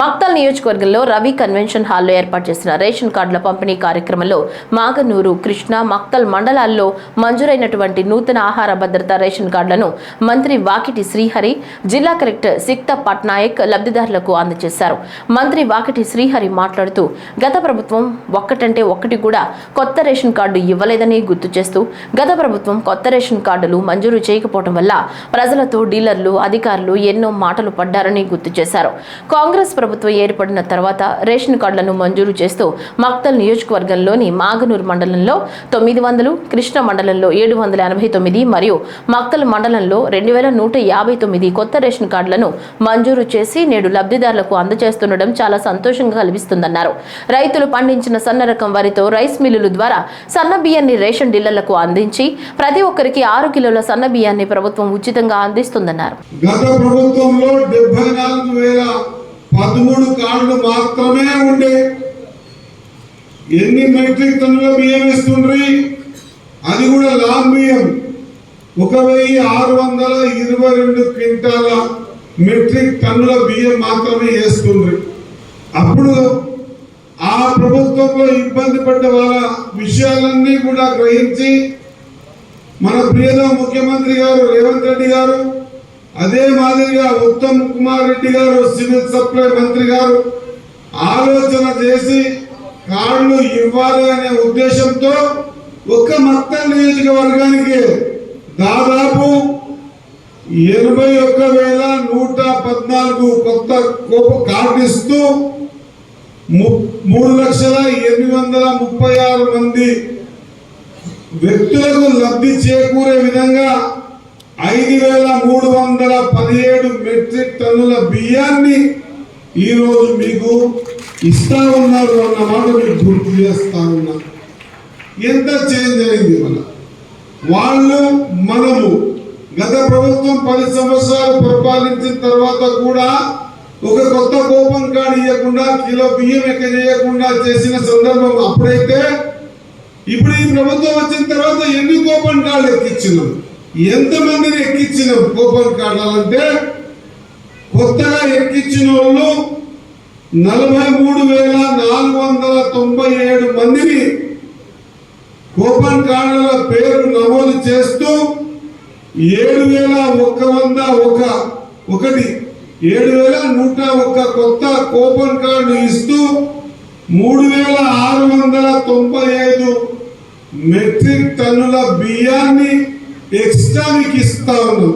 మక్తల్ నియోజకవర్గంలో రవి కన్వెన్షన్ హాల్లో ఏర్పాటు చేసిన రేషన్ కార్డుల పంపిణీ కార్యక్రమంలో మాగనూరు కృష్ణ మక్తల్ మండలాల్లో మంజూరైనటువంటి నూతన ఆహార భద్రత రేషన్ కార్డులను మంత్రి వాకిటి శ్రీహరి జిల్లా కలెక్టర్ సిక్త పట్నాయక్ లబ్ధిదారులకు అందజేశారు. మంత్రి వాకిటి శ్రీహరి మాట్లాడుతూ గత ప్రభుత్వం ఒక్కటంటే ఒక్కటి కూడా కొత్త రేషన్ కార్డు ఇవ్వలేదని గుర్తు చేస్తూ గత ప్రభుత్వం కొత్త రేషన్ కార్డులు మంజూరు చేయకపోవడం వల్ల ప్రజలతో డీలర్లు అధికారులు ఎన్నో మాటలు పడ్డారని గుర్తు చేశారు. కాంగ్రెస్ ప్రభుత్వం ప్రభుత్వం ఏర్పడిన తర్వాత రేషన్ కార్డులను మంజూరు చేస్తూ మక్తల్ నియోజకవర్గంలోని మాగనూరు మండలంలో తొమ్మిది వందలు కృష్ణ మండలంలో ఏడు వందల ఎనభై తొమ్మిది మరియు మక్తల్ మండలంలో రెండు వేల నూట యాభై తొమ్మిది కొత్త రేషన్ కార్డులను మంజూరు చేసి నేడు లబ్ధిదారులకు అందజేస్తుండడం చాలా సంతోషంగా కల్పిస్తుందన్నారు రైతులు పండించిన సన్న రకం వరితో రైస్ మిల్లుల ద్వారా సన్న బియ్యాన్ని రేషన్ డీలర్లకు అందించి ప్రతి ఒక్కరికి ఆరు కిలోల సన్న బియ్యాన్ని ప్రభుత్వం ఉచితంగా అందిస్తుందన్నారు. గత ప్రభుత్వంలో డెబ్బై నాలుగు వేల పదమూడు కార్డులు మాత్రమే ఉండే. ఎన్ని మెట్రిక్ టన్నుల బియ్యం ఇస్తుండ్రి అది కూడా లాంగ్ బియ్యం. ఒక వెయ్యి ఆరు వందల ఇరవై రెండు క్వింటాల మెట్రిక్ టన్నుల బియ్యం మాత్రమే వేస్తుండ్రి. అప్పుడు ఆ ప్రభుత్వంలో ఇబ్బంది పడ్డ వాళ్ళ విషయాలన్నీ కూడా గ్రహించి మన ప్రియత ముఖ్యమంత్రి గారు రేవంత్ రెడ్డి గారు అదే మాదిరిగా ఉత్తమ్ కుమార్ రెడ్డి గారు సివిల్ సప్లై మంత్రి గారు ఆలోచన చేసి కార్డులు ఇవ్వాలి అనే ఉద్దేశంతో ఒక్క మక్తల్ నియోజకవర్గానికి దాదాపు ఎనభై ఒక్క వేల నూట పద్నాలుగు కొత్త కార్డు ఇస్తూ ము- మూడు లక్షల ఎనిమిది వందల ముప్పై ఆరు మంది వ్యక్తులకు లబ్ధి చేకూరే విధంగా ఐదు వేల వందల పదిహేడు మెట్రిక్ టన్నుల బియ్యాన్ని ఈరోజు మీకు ఇస్తా ఉన్నారు అన్న మాట మీకు గుర్తు చేస్తా ఉన్నా. ఎంత చేంజ్ అయింది మన? వాళ్ళు మనము గత ప్రభుత్వం పది సంవత్సరాలు పరిపాలించిన తర్వాత కూడా ఒక కొత్త కోపం కార్డు ఇవ్వకుండా కిలో బియ్యం ఎక్క చేయకుండా చేసిన సందర్భం అప్పుడైతే ఇప్పుడు ఈ ప్రభుత్వం వచ్చిన తర్వాత ఎన్ని కోపం కాళ్ళు ఎక్కించినాం ఎంతమందిని ఎక్కించినాం కూపన్ కార్డాలంటే కొత్తగా ఎక్కించిన వాళ్ళు నలభై మూడు వేల నాలుగు వందల తొంభై ఏడు మందిని కూపన్ కార్డుల పేరు నమోదు చేస్తూ ఏడు వేల ఒక్క వంద ఒక ఒకటి ఏడు వేల నూట ఒక్క కొత్త కూపన్ కార్డు ఇస్తూ మూడు వేల ఆరు వందల తొంభై ఐదు మెట్రిక్ టన్నుల బియ్యాన్ని ఎక్స్ట్రా మీకు ఇస్తా ఉన్నాం